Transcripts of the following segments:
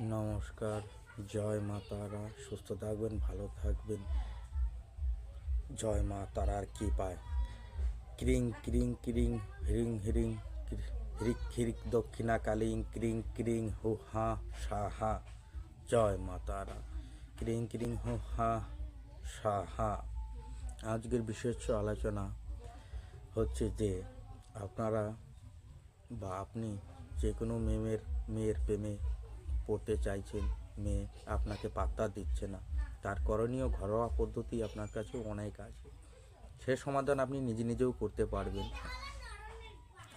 নমস্কার, জয় মা তারা, সুস্থ থাকবেন, ভালো থাকবেন। জয় মা তারার কি পায় ক্রিং ক্রিং ক্রিং, হিরিং হিরিং হিরিক হিরিক, দক্ষিণা কালিং, ক্রিং ক্রিং, হু, হা সাহা জয় মা তারা। ক্রিং ক্রিং, হু, হা সাহা আজকের বিশেষ আলোচনা হচ্ছে যে, আপনারা বা আপনি যে কোনো মেয়ের মেয়ের প্রেমে পড়তে চাইছেন, মেয়ে আপনাকে পাত্তা দিচ্ছে না। তার করণীয় ঘরোয়া পদ্ধতি আপনার কাছে অনেক আছে। সে সমাধান আপনি নিজে নিজেও করতে পারবেন।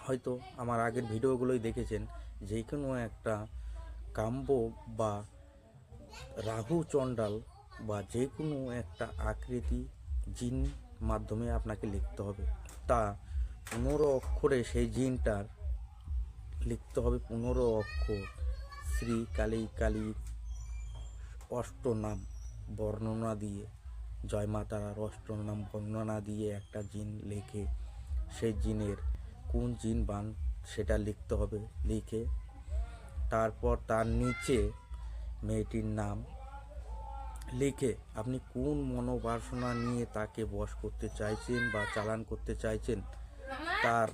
হয়তো আমার আগের ভিডিওগুলোই দেখেছেন যে কোনো একটা কাম্ব বা রাহু চণ্ডাল বা যে কোনো একটা আকৃতি জিন মাধ্যমে আপনাকে লিখতে হবে। তা পনেরো অক্ষরে সেই জিনটার লিখতে হবে পনেরো অক্ষর। শ্রী কালী কালীর অষ্টনাম বর্ণনা দিয়ে জয় মাতারার অষ্টনাম বর্ণনা দিয়ে একটা জিন লেখে। সেই জিনের কোন জিন বান সেটা লিখতে হবে লিখে। তারপর তার নিচে মেয়েটির নাম লিখে আপনি কোন মনোবাসনা নিয়ে তাকে বশ করতে চাইছেন বা চালান করতে চাইছেন? তার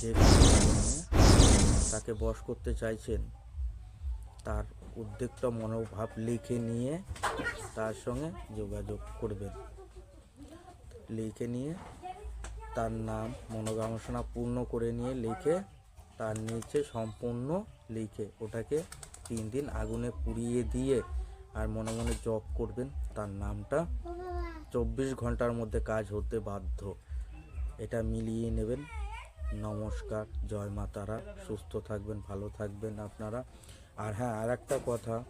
যে তাকে বশ করতে চাইছেন, তার উদ্বেগটা মনোভাব লিখে নিয়ে তার সঙ্গে যোগাযোগ করবেন। লিখে নিয়ে তার নাম মনোকামনা পূর্ণ করে নিয়ে লিখে তার নিচে সম্পূর্ণ লিখে ওটাকে তিন দিন আগুনে পুড়িয়ে দিয়ে আর মনে মনে জপ করবেন, তার নামটা চব্বিশ ঘণ্টার মধ্যে কাজ হতে বাধ্য। এটা মিলিয়ে নেবেন। নমস্কার, জয় মা তারা। সুস্থ থাকবেন, ভালো থাকবেন আপনারা। আর হ্যাঁ আর একটা কথা,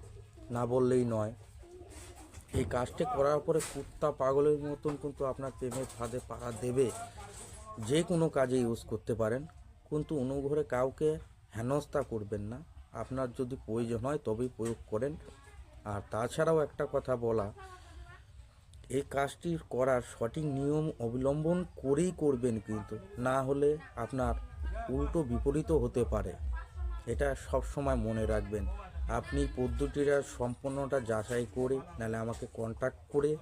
না বললেই নয়, এই কাজটি করার পরে কুত্তা পাগলের মতন কিন্তু আপনার প্রেমের ফাঁদে পাড়া দেবে। যে কোনো কাজে ইউজ করতে পারেন, কিন্তু অনুঘরে কাউকে হেনস্থা করবেন না। আপনার যদি প্রয়োজন হয় তবেই প্রয়োগ করেন। আর তাছাড়াও একটা কথা বলা এই কাজটি করার সঠিক নিয়ম অবলম্বন করেই করবেন কিন্তু, না হলে আপনার উল্টো বিপরীত হতে পারে। এটা সব সময় মনে রাখবেন। আপনি পদ্ধতিটা সম্পূর্ণটা যাচাই করে, নাহলে আমাকে কন্ট্যাক্ট করে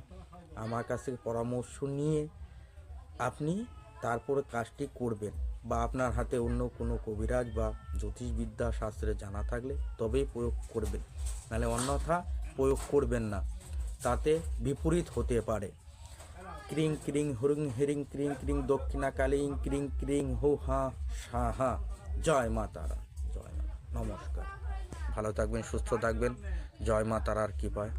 আমার কাছ থেকে পরামর্শ নিয়ে আপনি তারপরে কাজটি করবেন বা আপনার হাতে অন্য কোনো কবিরাজ বা জ্যোতিষবিদ্যা শাস্ত্রে জানা থাকলে তবেই প্রয়োগ করবেন। নাহলে অন্যথা প্রয়োগ করবেন না। তাতে বিপরীত হতে পারে। ক্রিং ক্রিং, হুরিং, হিরিং, ক্রিং ক্রিং, দক্ষিণা কালিং, ক্রিং ক্রিং, হু, হা, সা, হা। জয় মা তারা। জয় মা। নমস্কার। ভালো থাকবেন, সুস্থ থাকবেন। জয় মা তারার কৃপায়।